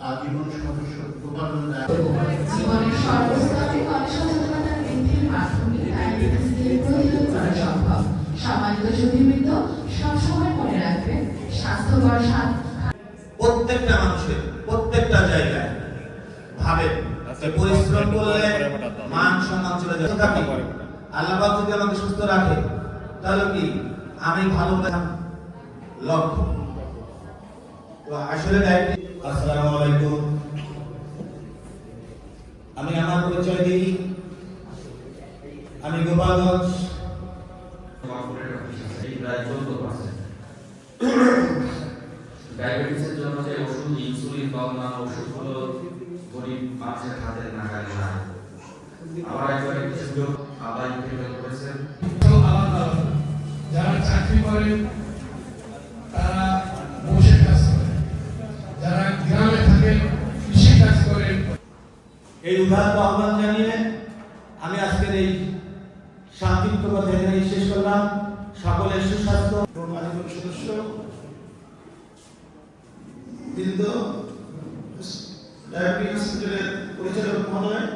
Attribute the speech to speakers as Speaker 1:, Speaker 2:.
Speaker 1: আজীবন সদস্য উপাদান
Speaker 2: জীবনের সর্বস্তরে গণসচেতনতা বৃদ্ধির মাধ্যমে ডায়াবেটিসকে প্রতিরোধ করা সম্ভব সম্মানিত সুধীবৃন্দ সবসময় মনে রাখবেন স্বাস্থ্যকর
Speaker 3: প্রত্যেকটা মানুষের প্রত্যেকটা জায়গায় ভাবেন পরিশ্রম করলে মান সম্মান চলে যাবে আল্লাহ যদি আমাকে সুস্থ রাখে তাহলে কি আমি ভালো লক্ষ্য। আসলে ডায়াবেটিস আসসালামু আলাইকুম। আমি আমার পরিচয় দিই। আমি গোপালগঞ্জ।
Speaker 4: ডায়াবেটিসের জন্য যে ওষুধ ইনসুলিন বা অন্যান্য ওষুধগুলো গরিব মানুষের হাতে নাগালে একবার একটি সুযোগ আবার ইমপ্লিমেন্ট করেছেন।
Speaker 5: যারা চাকরি করেন
Speaker 3: এই উদাহরণ আহ্বান জানিয়ে আমি আজকের এই শান্তিপ্রিয় কথা এখানে শেষ করলাম। সকলের সুস্বাস্থ্য।
Speaker 1: সদস্য। কিন্তু ডায়াবেটিস হসপিটালের পরিচালক মহোদয়।